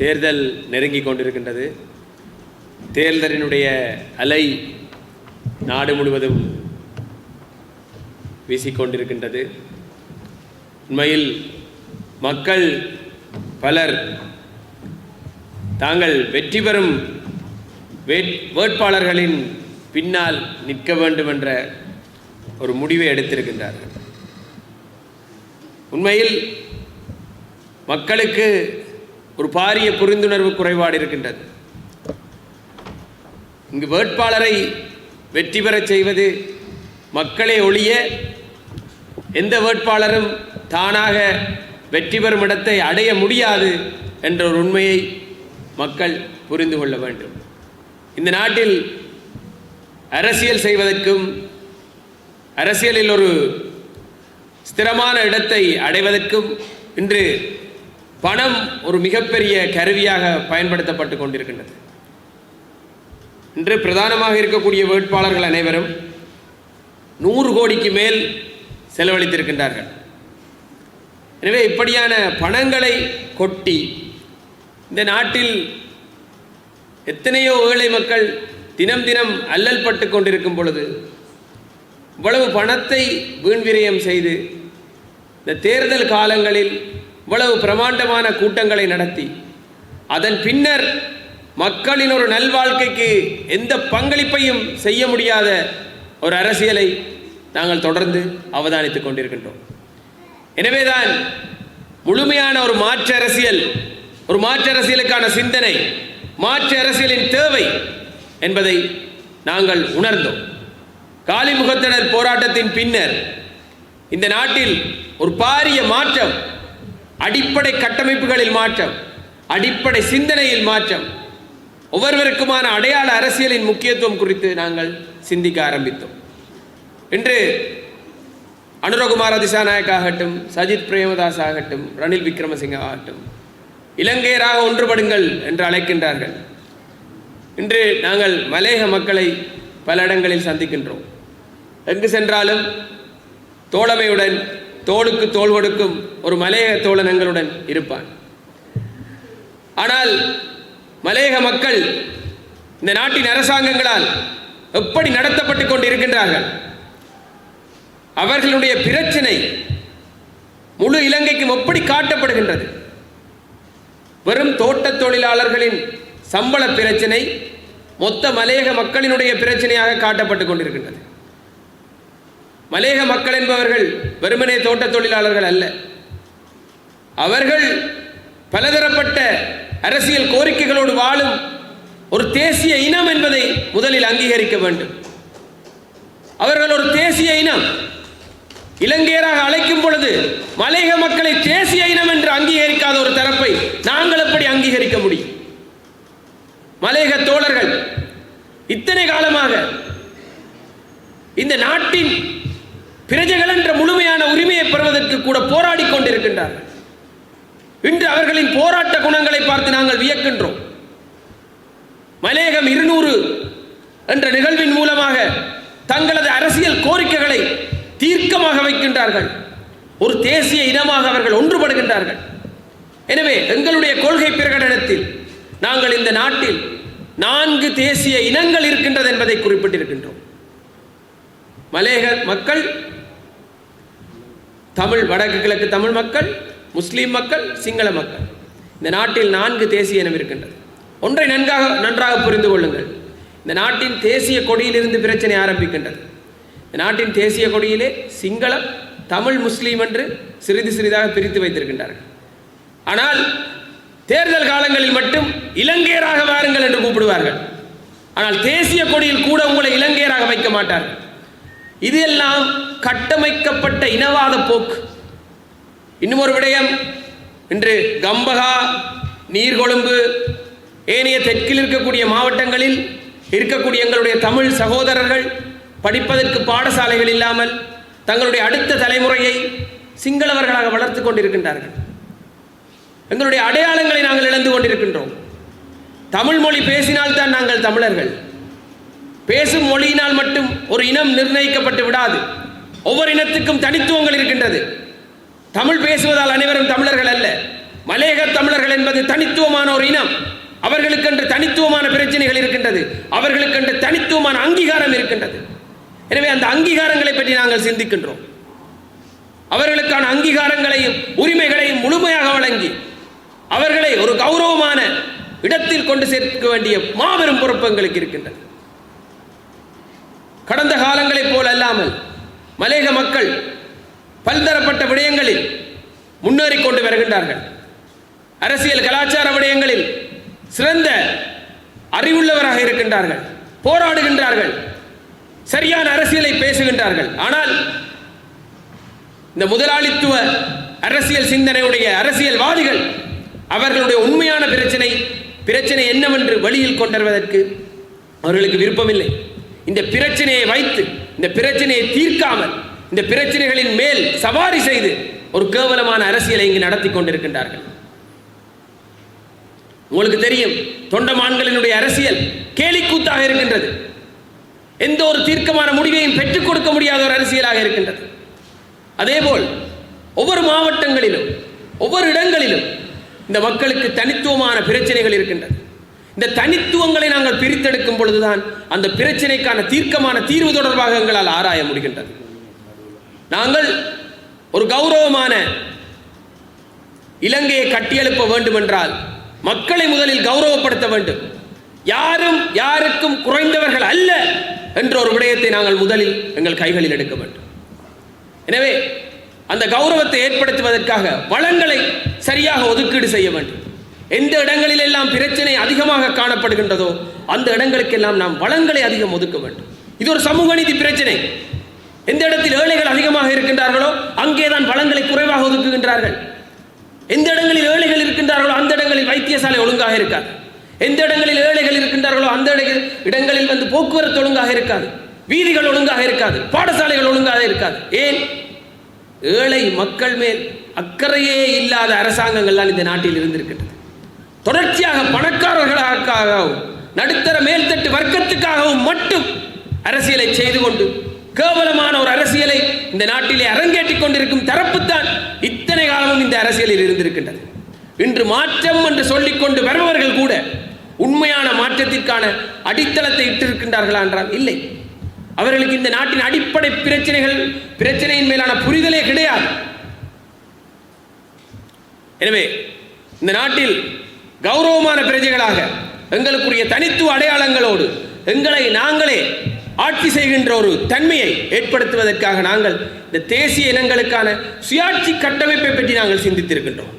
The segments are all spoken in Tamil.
தேர்தல் நெருங்கிக் கொண்டிருக்கின்றது. தேர்தலினுடைய அலை நாடு முழுவதும் வீசிக்கொண்டிருக்கின்றது. உண்மையில் மக்கள் பலர் தாங்கள் வெற்றி பெறும் வேட் வேட்பாளர்களின் பின்னால் நிற்க வேண்டும் என்ற ஒரு முடிவை எடுத்திருக்கின்றார்கள். உண்மையில் மக்களுக்கு ஒரு பாரிய புரிந்துணர்வு குறைபாடு இருக்கின்றது. இங்கு வேட்பாளரை வெற்றி பெறச் செய்வது மக்களை ஒழிய எந்த வேட்பாளரும் தானாக வெற்றி பெறும் இடத்தை அடைய முடியாது என்ற ஒரு உண்மையை மக்கள் புரிந்து கொள்ள வேண்டும். இந்த நாட்டில் அரசியல் செய்வதற்கும் அரசியலில் ஒரு ஸ்திரமான இடத்தை அடைவதற்கும் இன்று பணம் ஒரு மிகப்பெரிய கருவியாக பயன்படுத்தப்பட்டு கொண்டிருக்கின்றது. இன்று பிரதானமாக இருக்கக்கூடிய வேட்பாளர்கள் அனைவரும் நூறு கோடிக்கு மேல் செலவழித்திருக்கின்றார்கள். எனவே இப்படியான பணங்களை கொட்டி இந்த நாட்டில் எத்தனையோ ஏழை மக்கள் தினம் தினம் அல்லல் பட்டு கொண்டிருக்கும் பொழுது இவ்வளவு பணத்தை வீண் விரயம் செய்து இந்த தேர்தல் காலங்களில் இவ்வளவு பிரமாண்டமான கூட்டங்களை நடத்தி அதன் பின்னர் மக்களின் ஒரு நல்வாழ்க்கைக்கு எந்த பங்களிப்பையும் செய்ய முடியாத ஒரு அரசியலை நாங்கள் தொடர்ந்து அவதானித்துக் கொண்டிருக்கின்றோம். எனவேதான் முழுமையான ஒரு மாற்று அரசியல் ஒரு மாற்று அரசியலுக்கான சிந்தனை மாற்று அரசியலின் தேவை என்பதை நாங்கள் உணர்ந்தோம். காலிமுகத்தினர் போராட்டத்தின் பின்னர் இந்த நாட்டில் ஒரு பாரிய மாற்றம் அடிப்படை கட்டமைப்புகளில் மாற்றம் அடிப்படை சிந்தனையில் மாற்றம். ஒவ்வொருவருக்குமான அடையாள அரசியலின் முக்கியத்துவம் குறித்து நாங்கள் சிந்திக்க ஆரம்பித்தோம். இன்று அனுரகுமார திசாநாயக் ஆகட்டும் சஜித் பிரேமதாஸ் ஆகட்டும் ரணில் விக்ரமசிங்க ஆகட்டும் இலங்கையராக ஒன்றுபடுங்கள் என்று அழைக்கின்றார்கள். இன்று நாங்கள் மலேக மக்களை பல இடங்களில் சந்திக்கின்றோம். எங்கு சென்றாலும் தோழமையுடன் தோளுக்கு தோல் கொடுக்கும் ஒரு மலையக தோழன் எங்களுடன் இருப்பான். ஆனால் மலையக மக்கள் இந்த நாட்டின் அரசாங்கங்களால் எப்படி நடத்தப்பட்டு கொண்டு இருக்கின்றார்கள் அவர்களுடைய பிரச்சனை முழு இலங்கைக்கும் எப்படி காட்டப்படுகின்றது? வெறும் தோட்டத் தொழிலாளர்களின் சம்பள பிரச்சனை மொத்த மலையக மக்களினுடைய பிரச்சனையாக காட்டப்பட்டு கொண்டிருக்கின்றது. மலேக மக்கள் என்பவர்கள் வெறுமனே தோட்ட தொழிலாளர்கள் அல்ல. அவர்கள் பலதரப்பட்ட அரசியல் கோரிக்கைகளோடு வாழும் ஒரு தேசிய இனம் என்பதை முதலில் அங்கீகரிக்க வேண்டும். அவர்கள் ஒரு தேசிய இனம். இலங்கையராக அழைக்கும் பொழுது மலையக மக்களை தேசிய இனம் என்று அங்கீகரிக்காத ஒரு தரப்பை நாங்கள் எப்படி அங்கீகரிக்க முடியும்? மலையக தோழர்கள் இத்தனை காலமாக இந்த நாட்டின் பிரஜைகள் என்ற முழுமையான உரிமையை பெறுவதற்கு கூட போராடி கொண்டிருக்கின்றார்கள். இன்று அவர்களின் போராட்ட குணங்களை பார்த்து நாங்கள் வியக்கின்றோம். மலையகம் இருநூறு என்ற நிகழ்வின் மூலமாக தங்களது அரசியல் கோரிக்கைகளை தீர்க்கமாக வைக்கின்றார்கள். ஒரு தேசிய இனமாக அவர்கள் ஒன்றுபடுகின்றார்கள். எனவே எங்களுடைய கொள்கை பிரகடனத்தில் நாங்கள் இந்த நாட்டில் நான்கு தேசிய இனங்கள் இருக்கின்றது என்பதை குறிப்பிட்டிருக்கின்றோம். மலேக மக்கள் தமிழ் வடக்கு கிழக்கு தமிழ் மக்கள் முஸ்லீம் மக்கள் சிங்கள மக்கள். இந்த நாட்டில் நான்கு தேசிய இனம் இருக்கின்றது. ஒன்றை நன்றாக நன்றாக புரிந்து கொள்ளுங்கள். இந்த நாட்டின் தேசிய கொடியிலிருந்து பிரச்சனை ஆரம்பிக்கின்றது. இந்த நாட்டின் தேசிய கொடியிலே சிங்களம் தமிழ் முஸ்லீம் என்று சிறிது சிறிதாக பிரித்து வைத்திருக்கின்றார்கள். ஆனால் தேர்தல் காலங்களில் மட்டும் இலங்கையராக வாருங்கள் என்று கூப்பிடுவார்கள். ஆனால் தேசிய கொடியில் கூட உங்களை இலங்கையராக வைக்க மாட்டார்கள். இது எல்லாம் கட்டமைக்கப்பட்ட இனவாத போக்கு. இன்னும் ஒரு விடயம் இன்று கம்பகா நீர்கொழும்பு ஏனைய தெற்கில் இருக்கக்கூடிய மாவட்டங்களில் இருக்கக்கூடிய எங்களுடைய தமிழ் சகோதரர்கள் படிப்பதற்கு பாடசாலைகள் இல்லாமல் தங்களுடைய அடுத்த தலைமுறையை சிங்களவர்களாக வளர்த்து கொண்டிருக்கின்றார்கள். எங்களுடைய அடையாளங்களை நாங்கள் இழந்து கொண்டிருக்கின்றோம். தமிழ் மொழி பேசினால்தான் நாங்கள் தமிழர்கள். பேசும் மொழியினால் மட்டும் ஒரு இனம் நிர்ணயிக்கப்பட்டு விடாது. ஒவ்வொரு இனத்துக்கும் தனித்துவங்கள் இருக்கின்றது. தமிழ் பேசுவதால் அனைவரும் தமிழர்கள் அல்ல. மலையக தமிழர்கள் என்பது தனித்துவமான ஒரு இனம். அவர்களுக்கென்று தனித்துவமான பிரச்சனைகள் இருக்கின்றது. அவர்களுக்கென்று தனித்துவமான அங்கீகாரம் இருக்கின்றது. எனவே அந்த அங்கீகாரங்களை பற்றி நாங்கள் சிந்திக்கின்றோம். அவர்களுக்கான அங்கீகாரங்களையும் உரிமைகளையும் முழுமையாக வழங்கி அவர்களை ஒரு கௌரவமான இடத்தில் கொண்டு சேர்க்க வேண்டிய மாபெரும் பொறுப்பு எங்களுக்கு இருக்கின்றது. கடந்த காலங்களைப் போல் அல்லாமல் மலேக மக்கள் பல்தரப்பட்ட விடயங்களில் முன்னேறி கொண்டு வருகின்றார்கள். அரசியல் கலாச்சார விடயங்களில் சிறந்த அறிவுள்ளவராக இருக்கின்றார்கள். போராடுகின்றார்கள். சரியான அரசியலை பேசுகின்றார்கள். ஆனால் இந்த முதலாளித்துவ அரசியல் சிந்தனையுடைய அரசியல்வாதிகள் அவர்களுடைய உண்மையான பிரச்சனை பிரச்சனை என்னவென்று வழியில் கொண்டு வருவதற்கு அவர்களுக்கு விருப்பமில்லை. இந்த பிரச்சனையை வைத்து இந்த பிரச்சனையை தீர்க்காமல் இந்த பிரச்சனைகளின் மேல் சவாரி செய்து ஒரு கேவலமான அரசியலை இங்கு நடத்தி கொண்டிருக்கின்றார்கள். உங்களுக்கு தெரியும் தொண்டமான்களினுடைய அரசியல் கேலிக்கூத்தாக இருக்கின்றது. எந்த ஒரு தீர்க்கமான முடிவையும் பெற்றுக் கொடுக்க முடியாத ஒரு அரசியலாக இருக்கின்றது. அதேபோல் ஒவ்வொரு மாவட்டங்களிலும் ஒவ்வொரு இடங்களிலும் இந்த மக்களுக்கு தனித்துவமான பிரச்சனைகள் இருக்கின்றது. இந்த தனித்துவங்களை நாங்கள் பிரித்தெடுக்கும் பொழுதுதான் அந்த பிரச்சனைக்கான தீர்க்கமான தீர்வு தொடர்பாக எங்களால் ஆராய முடிகின்றது. நாங்கள் ஒரு கௌரவமான இலங்கையை கட்டியெழுப்ப வேண்டும் என்றால் மக்களை முதலில் கௌரவப்படுத்த வேண்டும். யாரும் யாருக்கும் குறைந்தவர்கள் அல்ல என்ற ஒரு விடயத்தை நாங்கள் முதலில் எங்கள் கைகளில் எடுக்க வேண்டும். எனவே அந்த கௌரவத்தை ஏற்படுத்துவதற்காக வளங்களை சரியாக ஒதுக்கீடு செய்ய வேண்டும். எந்த இடங்களில் எல்லாம் பிரச்சனை அதிகமாக காணப்படுகின்றதோ அந்த இடங்களுக்கெல்லாம் நாம் வளங்களை அதிகம் ஒதுக்க வேண்டும். இது ஒரு சமூக நீதி பிரச்சனை. எந்த இடத்தில் ஏழைகள் அதிகமாக இருக்கின்றார்களோ அங்கேதான் வளங்களை குறைவாக ஒதுக்குகின்றார்கள். எந்த இடங்களில் ஏழைகள் இருக்கின்றார்களோ அந்த இடங்களில் வைத்தியசாலை ஒழுங்காக இருக்காது. எந்த இடங்களில் ஏழைகள் இருக்கின்றார்களோ அந்த இடங்களில் வந்து போக்குவரத்து ஒழுங்காக இருக்காது. வீதிகள் ஒழுங்காக இருக்காது. பாடசாலைகள் ஒழுங்காக இருக்காது. ஏன்? ஏழை மக்கள் மேல் அக்கறையே இல்லாத அரசாங்கங்கள்லாம் இந்த நாட்டில் இருந்திருக்கின்றது. தொடர்ச்சியாக பணக்காரர்களுக்காகவும் நடுத்தர மேல்தட்டு வர்க்கத்துக்காகவும் மட்டும் அரசியலை செய்து கொண்டு கேவலமான ஒரு அரசியலை இந்த நாட்டிலே அரங்கேற்றிக் கொண்டிருக்கும் தரப்புத்தான் இத்தனை காலமும் இந்த அரசியலில் இருந்திருக்கின்றது. இன்று மாற்றம் என்று சொல்லிக்கொண்டு வருபவர்கள் கூட உண்மையான மாற்றத்திற்கான அடித்தளத்தை இட்டிருக்கின்றார்களா என்றால் இல்லை. அவர்களுக்கு இந்த நாட்டின் அடிப்படை பிரச்சனைகள் பிரச்சனையின் மேலான புரிதலே கிடையாது. எனவே இந்த நாட்டில் கௌரவமான பிரஜைகளாக எங்களுக்குரிய தனித்துவ அடையாளங்களோடு எங்களை நாங்களே ஆட்சி செய்கின்ற ஒரு தன்மையை ஏற்படுத்துவதற்காக நாங்கள் இந்த தேசிய இனங்களுக்கான சுயாட்சி கட்டமைப்பை பற்றி நாங்கள் சிந்தித்திருக்கின்றோம்.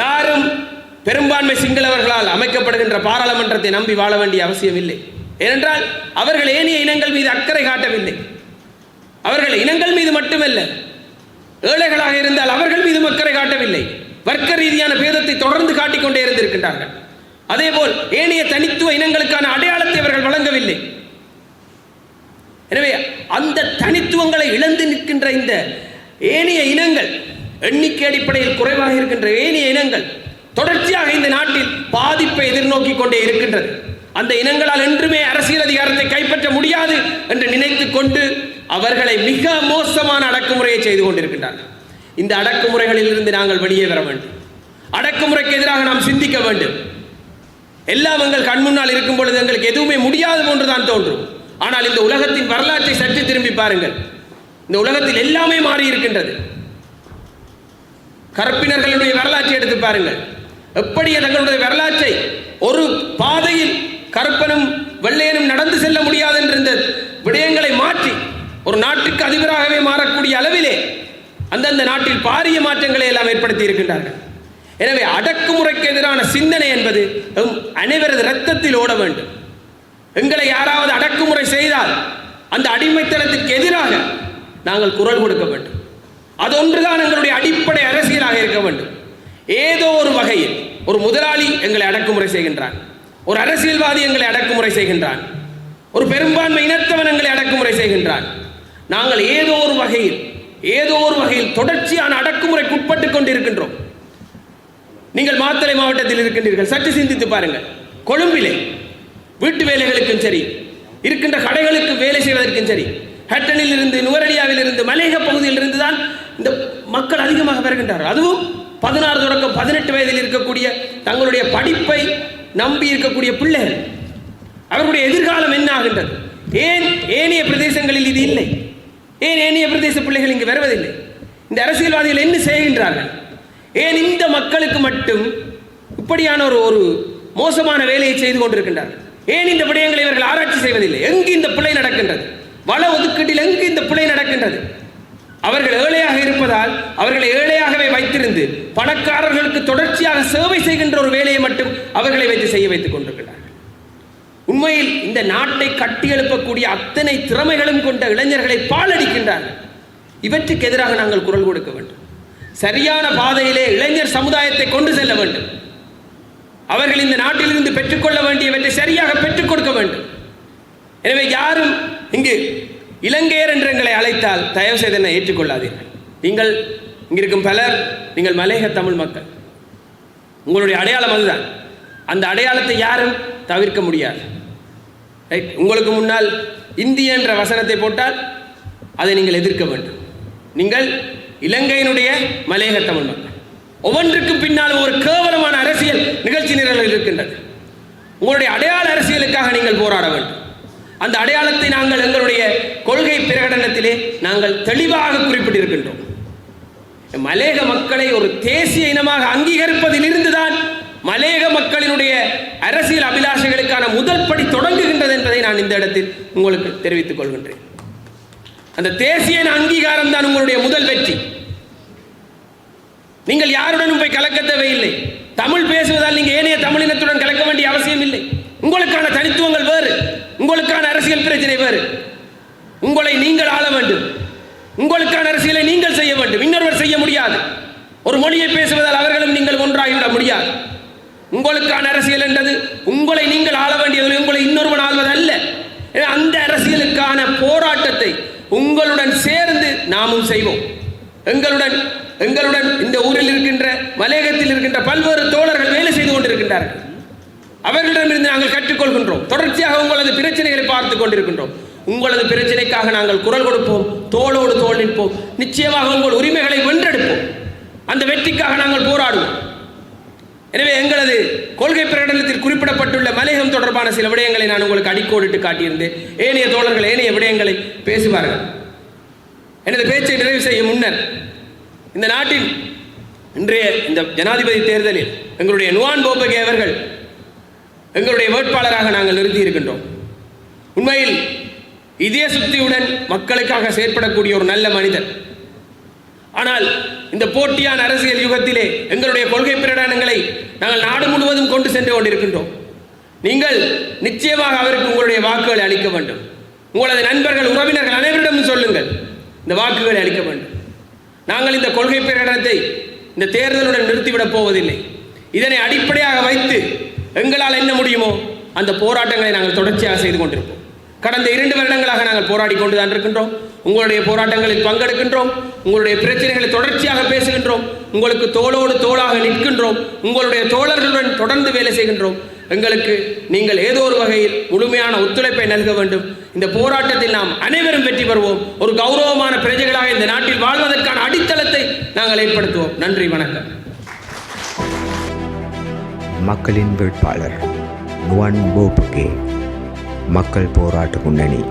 யாரும் பெரும்பான்மை சிங்களவர்களால் அமைக்கப்படுகின்ற பாராளுமன்றத்தை நம்பி வாழ வேண்டிய அவசியம் இல்லை ஏனென்றால் அவர்கள் ஏனைய இனங்கள் மீது அக்கறை காட்டவில்லை. அவர்கள் இனங்கள் மீது மட்டுமல்ல ஏழைகளாக இருந்தால் அவர்கள் மீதும் அக்கறை காட்டவில்லை. வர்க்க ரீதியான பேதத்தை தொடர்ந்து காட்டிக்கொண்டே இருந்திருக்கின்றார்கள். அதேபோல் ஏனைய தனித்துவ இனங்களுக்கான அடையாளத்தை அவர்கள் வழங்கவில்லை. எனவே அந்த தனித்துவங்களை இழந்து நிற்கின்ற இந்த ஏனைய இனங்கள் எண்ணிக்கை அடிப்படையில் குறைவாக இருக்கின்ற ஏனைய இனங்கள் தொடர்ச்சியாக இந்த நாட்டில் பாதிப்பை எதிர்நோக்கி கொண்டே இருக்கின்றது. அந்த இனங்களால் என்றுமே அரசியல் அதிகாரத்தை கைப்பற்ற முடியாது என்று நினைத்து கொண்டு அவர்களை மிக மோசமான அடக்குமுறையை செய்து கொண்டிருக்கின்றார்கள். இந்த அடக்குமுறைகளில் இருந்து நாங்கள் வெளியே வர வேண்டும். அடக்குமுறைக்கு எதிராக நாம் சிந்திக்க வேண்டும். எல்லாம் எங்கள் கண் முன்னால் இருக்கும் பொழுது எங்களுக்கு எதுவுமே முடியாது போன்றுதான் தோன்றும். ஆனால் இந்த உலகத்தின் வரலாற்றை சற்று திரும்பி பாருங்கள். இந்த உலகத்தில் எல்லாமே மாறி இருக்கின்றது. கற்பினர்களுடைய வரலாற்றை எடுத்து பாருங்கள். எப்படி தங்களுடைய வரலாற்றை ஒரு பாதையில் கற்பனும் வெள்ளையனும் நடந்து செல்ல முடியாது என்ற இந்த விடயங்களை மாற்றி ஒரு நாட்டுக்கு அதிபராகவே மாறக்கூடிய அளவிலே அந்தந்த நாட்டில் பாரிய மாற்றங்களை எல்லாம் ஏற்படுத்தி இருக்கின்றார்கள். எனவே அடக்குமுறைக்கு எதிரான சிந்தனை என்பது அனைவரது ரத்தத்தில் ஓட வேண்டும். எங்களை யாராவது அடக்குமுறை செய்தால் அந்த அடிமைத்தனத்திற்கு எதிராக நாங்கள் குரல் கொடுக்க வேண்டும். அது ஒன்றுதான் எங்களுடைய அடிப்படை அரசியலாக இருக்க வேண்டும். ஏதோ ஒரு வகையில் ஒரு முதலாளி எங்களை அடக்குமுறை செய்கின்றான். ஒரு அரசியல்வாதி எங்களை அடக்குமுறை செய்கின்றான். ஒரு பெரும்பான்மை இனத்தவன் எங்களை அடக்குமுறை செய்கின்றான். நாங்கள் ஏதோ ஒரு வகையில் ஏதோ ஒரு வகையில் தொடர்ச்சியான அடக்குமுறைக்கு உட்பட்டு கொண்டிருக்கின்றோம். நீங்கள் மாத்தளை மாவட்டத்தில் இருக்கின்றீர்கள். சற்று சிந்தித்து பாருங்கள். கொழும்பிலே வீட்டு வேலைகளுக்கும் சரி இருக்கின்ற கடைகளுக்கு வேலை செய்வதற்கும் சரி ஹட்டனில் இருந்து நுவரடியாவில் இருந்து மலேக பகுதியில் இருந்து தான் இந்த மக்கள் அதிகமாக பெறுகின்றார்கள் அதுவும் பதினாறு தொடக்கம் பதினெட்டு வயதில் இருக்கக்கூடிய தங்களுடைய படிப்பை நம்பி இருக்கக்கூடிய பிள்ளைகள். அவர்களுடைய எதிர்காலம் என்ன ஆகின்றது? ஏன் ஏனைய பிரதேசங்களில் இது இல்லை? ஏன் ஏனைய பிரதேச பிள்ளைகள் இங்கு வருவதில்லை? இந்த அரசியல்வாதிகள் என்ன செய்கின்றார்கள்? ஏன் இந்த மக்களுக்கு மட்டும் இப்படியான ஒரு ஒரு மோசமான வேலையை செய்து கொண்டிருக்கின்றார்கள்? ஏன் இந்த விடயங்களை இவர்கள் ஆராய்ச்சி செய்வதில்லை? எங்கு இந்த பிழை நடக்கின்றது? வள ஒதுக்கீட்டில் எங்கு இந்த பிழை நடக்கின்றது? அவர்கள் ஏழையாக இருப்பதால் அவர்களை ஏழையாகவே வைத்திருந்து பணக்காரர்களுக்கு தொடர்ச்சியாக சேவை செய்கின்ற ஒரு வேலையை மட்டும் அவர்களை வைத்து செய்ய வைத்துக் கொண்டிருக்கிறார்கள் உண்மையில் இந்த நாட்டை கட்டியெழுப்பக்கூடிய அத்தனை திறமைகளும் கொண்ட இளைஞர்களை பாலடிக்கின்றார்கள் இவற்றுக்கு எதிராக நாங்கள் குரல் கொடுக்க வேண்டும். சரியான பாதையிலே இளைஞர் சமுதாயத்தை கொண்டு செல்ல வேண்டும். அவர்கள் இந்த நாட்டிலிருந்து பெற்றுக்கொள்ள வேண்டியவற்றை சரியாக பெற்றுக் கொடுக்க வேண்டும். எனவே யாரும் இங்கு இலங்கையர் என்று எங்களை அழைத்தால் தயவு செய்து என்னை ஏற்றுக்கொள்ளாதீர்கள். நீங்கள் இங்கிருக்கும் பலர் நீங்கள் மலையக தமிழ் மக்கள். உங்களுடைய அடையாளம் அதுதான். அந்த அடையாளத்தை யாரும் தவிர்க்க முடியாது. ரைட் உங்களுக்கு முன்னால் இந்திய என்ற வசனத்தை போட்டால் அதை நீங்கள் எதிர்க்க வேண்டும். நீங்கள் இலங்கையினுடைய மலையக தமிழ் மக்கள். ஒவ்வொன்றுக்கும் பின்னால் ஒரு கேவலமான அரசியல் நிகழ்ச்சி நிரல் இருக்கின்றது. உங்களுடைய அடையாள அரசியலுக்காக நீங்கள் போராட வேண்டும். அந்த அடையாளத்தை நாங்கள் எங்களுடைய கொள்கை பிரகடனத்திலே நாங்கள் தெளிவாக குறிப்பிட்டிருக்கின்றோம். மலேக மக்களை ஒரு தேசிய இனமாக அங்கீகரிப்பதில் இருந்துதான் மலேக மக்களினுடைய அரசியல் அபிலாஷைகளுக்கான முதல் படி தொடங்குகின்றது என்பதை நான் இந்த இடத்தில் உங்களுக்கு தெரிவித்துக் கொள்கின்றேன். அந்த தேசிய அங்கீகாரம் தான் உங்களுடைய முதல் வெற்றி. நீங்கள் யாருடனும் போய் கலக்க தேவையில்லை. தமிழ் பேசுவதால் நீங்க ஏனைய தமிழினத்துடன் கலக்க வேண்டிய அவசியம் இல்லை. உங்களுக்கான தனித்துவங்கள் வேறு. உங்களுக்கான அரசியல் பிரச்சனை வேறு. உங்களை நீங்கள் ஆள வேண்டும். உங்களுக்கான அரசியலை நீங்கள் செய்ய வேண்டும். இன்னொருவர் செய்ய முடியாது. ஒரு மொழியை பேசுவதால் அவர்களும் நீங்கள் ஒன்றாகிவிட முடியாது. உங்களுக்கான அரசியல் என்றது. உங்களை நீங்கள் ஆள வேண்டியது உங்களை இன்னொருவன் ஆள்வது அல்ல. அந்த அரசியலுக்கான போராட்டத்தை உங்களுடன் சேர்ந்து நாமும் செய்வோம். எங்களுடன் எங்களுடன் இந்த ஊரில் இருக்கின்ற மலையகத்தில் இருக்கின்ற பல்வேறு தோழர்கள் வேலை செய்து கொண்டிருக்கின்றார்கள். அவர்களிடமிருந்து நாங்கள் கற்றுக்கொள்கின்றோம். தொடர்ச்சியாக உங்களது பிரச்சனைகளை பார்த்து கொண்டிருக்கின்றோம். உங்களது பிரச்சனைக்காக நாங்கள் குரல் கொடுப்போம் தோளோடு தோள் நிற்போம். நிச்சயமாக உங்கள் உரிமைகளை வென்றெடுப்போம். அந்த வெற்றிக்காக நாங்கள் போராடுவோம். எனவே எங்களது கொள்கை பிரகடனத்தில் குறிப்பிடப்பட்டுள்ள மலையகம் தொடர்பான சில விடயங்களை நான் உங்களுக்கு அடிக்கோடிட்டு காட்டியிருந்தேன். ஏனைய தோழர்கள் ஏனைய விடயங்களை பேசுவார்கள். எனது பேச்சை நிறைவு செய்யும் முன்னர் இந்த நாட்டின் இன்றைய இந்த ஜனாதிபதி தேர்தலில் எங்களுடைய நுவான் போபகே அவர்கள் எங்களுடைய வேட்பாளராக நாங்கள் நிறுத்தி இருக்கின்றோம் உண்மையில் இதய சுத்தியுடன் மக்களுக்காக செயற்படக்கூடிய ஒரு நல்ல மனிதர். ஆனால் இந்த போட்டியான அரசியல் யுகத்திலே எங்களுடைய கொள்கை பிரகடனங்களை நாங்கள் நாடு முழுவதும் கொண்டு சென்று கொண்டிருக்கின்றோம். நீங்கள் நிச்சயமாக அவருக்கு உங்களுடைய வாக்குகளை அளிக்க வேண்டும். உங்களது நண்பர்கள் உறவினர்கள் அனைவரிடமும் சொல்லுங்கள். இந்த வாக்குகளை அளிக்க வேண்டும். நாங்கள் இந்த கொள்கை பிரகடனத்தை இந்த தேர்தலுடன் நிறுத்திவிடப் போவதில்லை. இதனை அடிப்படையாக வைத்து எங்களால் என்ன முடியுமோ அந்த போராட்டங்களை நாங்கள் தொடர்ச்சியாக செய்து கொண்டிருப்போம். கடந்த இரண்டு வருடங்களாக நாங்கள் போராடி கொண்டு தான் இருக்கின்றோம். உங்களுடைய போராட்டங்களில் பங்கெடுக்கின்றோம். உங்களுடைய பிரச்சனைகளை தொடர்ச்சியாக பேசுகின்றோம். உங்களுக்கு தோளோடு தோளாக நிற்கின்றோம். உங்களுடைய தோழர்களுடன் தொடர்ந்து வேலை செய்கின்றோம். எங்களுக்கு நீங்கள் ஏதோ ஒரு வகையில் முழுமையான ஒத்துழைப்பை நல்க வேண்டும். இந்த போராட்டத்தில் நாம் அனைவரும் வெற்றி பெறுவோம். ஒரு கௌரவமான பிரஜைகளாக இந்த நாட்டில் வாழ்வதற்கான அடித்தளத்தை நாங்கள் ஏற்படுத்துவோம். நன்றி வணக்கம். மக்களின் வேட்பாளர் நுவன் போபுகே மக்கள் போராட்ட முன்னணி.